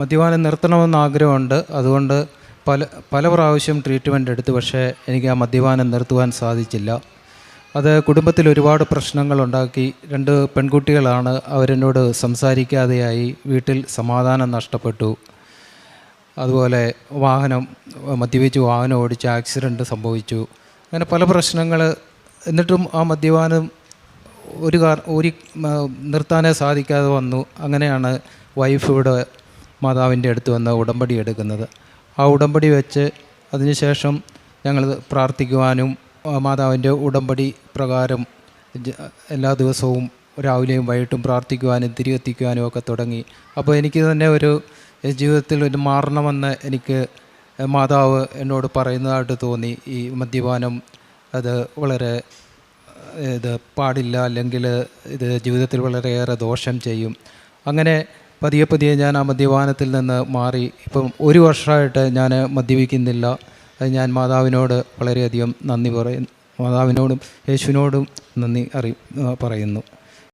മദ്യപാനം നിർത്തണമെന്ന് ആഗ്രഹമുണ്ട്. അതുകൊണ്ട് പല പല പ്രാവശ്യം ട്രീറ്റ്മെന്റ് എടുത്തു. പക്ഷേ എനിക്ക് ആ മദ്യപാനം നിർത്തുവാൻ സാധിച്ചില്ല. അത് കുടുംബത്തിൽ ഒരുപാട് പ്രശ്നങ്ങളുണ്ടാക്കി. രണ്ട് പെൺകുട്ടികളാണ്. അവരെന്നോട് സംസാരിക്കാതെയായി വീട്ടിൽ സമാധാനം നഷ്ടപ്പെട്ടു. അതുപോലെ വാഹനം മദ്യപിച്ച് വാഹനം ഓടിച്ച് ആക്സിഡന്റ് സംഭവിച്ചു. അങ്ങനെ പല പ്രശ്നങ്ങൾ എന്നിട്ടും ആ മദ്യപാനം ഒരു കാർ ഒരു നിർത്താനേ സാധിക്കാതെ വന്നു. അങ്ങനെയാണ് വൈഫ് ഇവിടെ മാതാവിന്റെ അടുത്ത് വന്ന് ഉടമ്പടി എടുക്കുന്നത്. ആ ഉടമ്പടി വെച്ച് അതിനുശേഷം ഞങ്ങൾ പ്രാർത്ഥിക്കുവാനും മാതാവിന്റെ ഉടമ്പടി പ്രകാരം എല്ലാ ദിവസവും രാവിലെയും വൈകിട്ടും പ്രാർത്ഥിക്കുവാനും തിരികെത്തിക്കുവാനും ഒക്കെ തുടങ്ങി. അപ്പോൾ എനിക്ക് തന്നെ ഒരു ജീവിതത്തിൽ ഒരു മാറണമെന്ന് എനിക്ക് മാതാവ് എന്നോട് പറയുന്നതായിട്ട് തോന്നി. ഈ മദ്യപാനം അത് വളരെ ഇത് പാടില്ല അല്ലെങ്കിൽ ഇത് ജീവിതത്തിൽ വളരെയേറെ ദോഷം ചെയ്യും. അങ്ങനെ പതിയെ പതിയെ ഞാൻ ആ മദ്യപാനത്തിൽ നിന്ന് മാറി. ഇപ്പം ഒരു വർഷമായിട്ട് ഞാൻ മദ്യപിക്കുന്നില്ല. അത് ഞാൻ മാതാവിനോട് വളരെയധികം നന്ദി പറയും മാതാവിനോടും യേശുവിനോടും നന്ദി അറി പറയുന്നു.